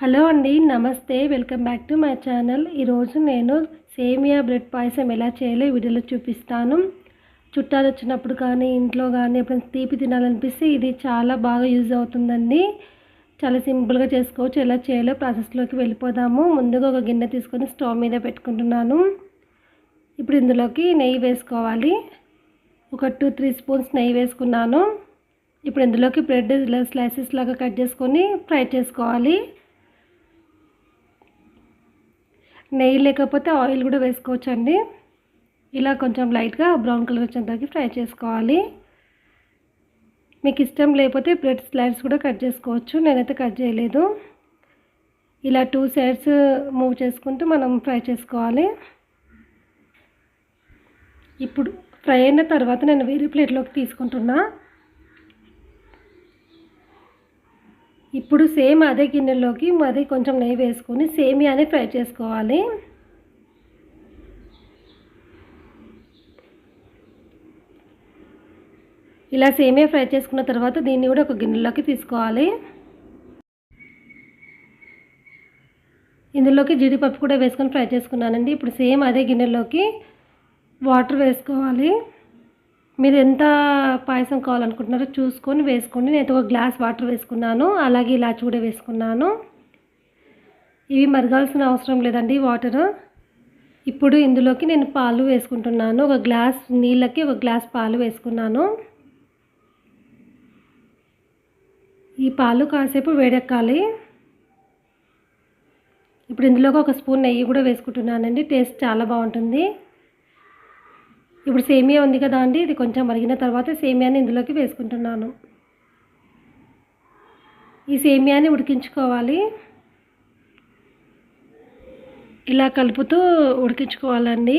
Hello అండి నమస్తే. Welcome back to my channel. ఈరోజు నేను సేమియా బ్రెడ్ పాయసం ఎలా చేయాలో వీడియోలో చూపిస్తాను. చుట్టాలు వచ్చినప్పుడు కానీ ఇంట్లో కానీ ఎప్పుడైనా తీపి తినాలనిపిస్తే ఇది చాలా బాగా యూజ్ అవుతుందండి. చాలా సింపుల్గా చేసుకోవచ్చు. ఎలా చేయాలో ప్రాసెస్లోకి వెళ్ళిపోదాము. ముందుగా ఒక గిన్నె తీసుకొని స్టవ్ మీద పెట్టుకుంటున్నాను. ఇప్పుడు ఇందులోకి నెయ్యి వేసుకోవాలి. ఒక టూ త్రీ స్పూన్స్ నెయ్యి వేసుకున్నాను. ఇప్పుడు ఇందులోకి బ్రెడ్ స్లైసెస్ లాగా కట్ చేసుకొని ఫ్రై చేసుకోవాలి. నెయ్యి లేకపోతే ఆయిల్ కూడా వేసుకోవచ్చు అండి ఇలా కొంచెం లైట్గా బ్రౌన్ కలర్ వచ్చేంతవరకు ఫ్రై చేసుకోవాలి. మీకు ఇష్టం లేకపోతే బ్రెడ్ స్లైడ్స్ కూడా కట్ చేసుకోవచ్చు. నేనైతే కట్ చేయలేదు. ఇలా టూ సైడ్స్ మూవ్ చేసుకుంటూ మనం ఫ్రై చేసుకోవాలి. ఇప్పుడు ఫ్రై అయిన తర్వాత నేను వేరే ప్లేట్లోకి తీసుకుంటున్నా. ఇప్పుడు సేమ్ అదే గిన్నెలోకి మరి కొంచెం నెయ్యి వేసుకొని సేమియాని ఫ్రై చేసుకోవాలి. ఇలా సేమియా ఫ్రై చేసుకున్న తర్వాత దీన్ని కూడా ఒక గిన్నెలోకి తీసుకోవాలి. ఇందులోకి జీడిపప్పు కూడా వేసుకొని ఫ్రై చేసుకున్నానండి. ఇప్పుడు సేమ్ అదే గిన్నెలోకి వాటర్ వేసుకోవాలి. మీరు ఎంత పాయసం కావాలనుకుంటున్నారో చూసుకొని వేసుకోండి. నేను ఒక గ్లాస్ వాటర్ వేసుకున్నాను. అలాగే ఇలాచి కూడా వేసుకున్నాను. ఇవి మరగాల్సిన అవసరం లేదండి వాటర్ ఇప్పుడు ఇందులోకి నేను పాలు వేసుకుంటున్నాను. ఒక గ్లాస్ నీళ్ళకి ఒక గ్లాస్ పాలు వేసుకున్నాను. ఈ పాలు కాసేపు వేడెక్కాలి. ఇప్పుడు ఇందులోకి ఒక స్పూన్ నెయ్యి కూడా వేసుకుంటున్నానండి. టేస్ట్ చాలా బాగుంటుంది. ఇప్పుడు సేమియా ఉంది కదా అండి ఇది కొంచెం మరిగిన తర్వాత సేమియాని ఇందులోకి వేసుకుంటున్నాను. ఈ సేమియాని ఉడికించుకోవాలి. ఇలా కలుపుతూ ఉడికించుకోవాలండి.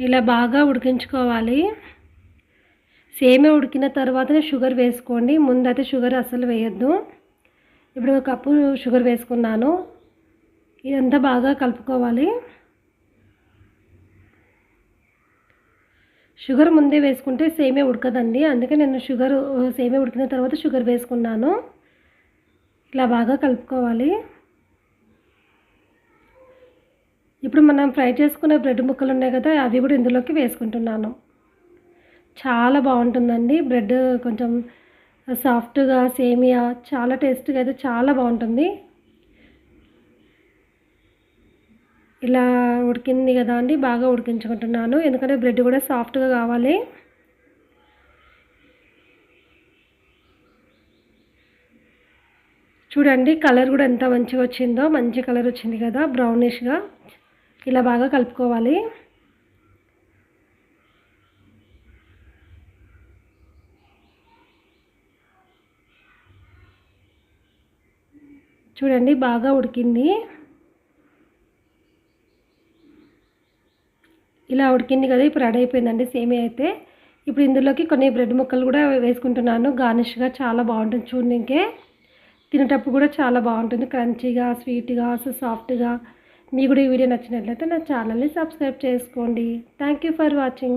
ఇలా బాగా ఉడికించుకోవాలి. సేమియా ఉడికిన తర్వాతనే షుగర్ వేసుకోండి. ముందైతే షుగర్ అస్సలు వేయద్దు. ఇప్పుడు ఒక కప్పు షుగర్ వేసుకున్నాను. ఇదంతా బాగా కలుపుకోవాలి? షుగర్ ముందే వేసుకుంటే సేమే ఉడకదండి. అందుకే నేను షుగర్ సేమే ఉడికిన తర్వాత షుగర్ వేసుకున్నాను. ఇలా బాగా కలుపుకోవాలి. ఇప్పుడు మనం ఫ్రై చేసుకునే బ్రెడ్ ముక్కలు ఉన్నాయి కదా అవి కూడా ఇందులోకి వేసుకుంటున్నాను. చాలా బాగుంటుందండి. బ్రెడ్ కొంచెం సాఫ్ట్గా సేమియా చాలా టేస్ట్గా అయితే చాలా బాగుంటుంది. ఇలా ఉడికింది కదా అండి బాగా ఉడికించుకుంటున్నాను. ఎందుకంటే బ్రెడ్ కూడా సాఫ్ట్గా కావాలి. చూడండి కలర్ కూడా ఎంత మంచిగా వచ్చిందో మంచి కలర్ వచ్చింది కదా బ్రౌనిష్గా ఇలా బాగా కలుపుకోవాలి. చూడండి బాగా ఉడికింది. ఇలా ఉడికింది కదా ఇప్పుడు రెడీ అయిపోయిందండి సేమియా అయితే. ఇప్పుడు ఇందులోకి కొన్ని బ్రెడ్ ముక్కలు కూడా వేసుకుంటున్నాను. గార్నిష్గా చాలా బాగుంటుంది చూడడానికే తినేటప్పుడు కూడా చాలా బాగుంటుంది. క్రంచీగా స్వీట్గా సాఫ్ట్గా. మీకు కూడా ఈ వీడియో నచ్చినట్లయితే నా ఛానల్ని సబ్స్క్రైబ్ చేసుకోండి. Thank you for watching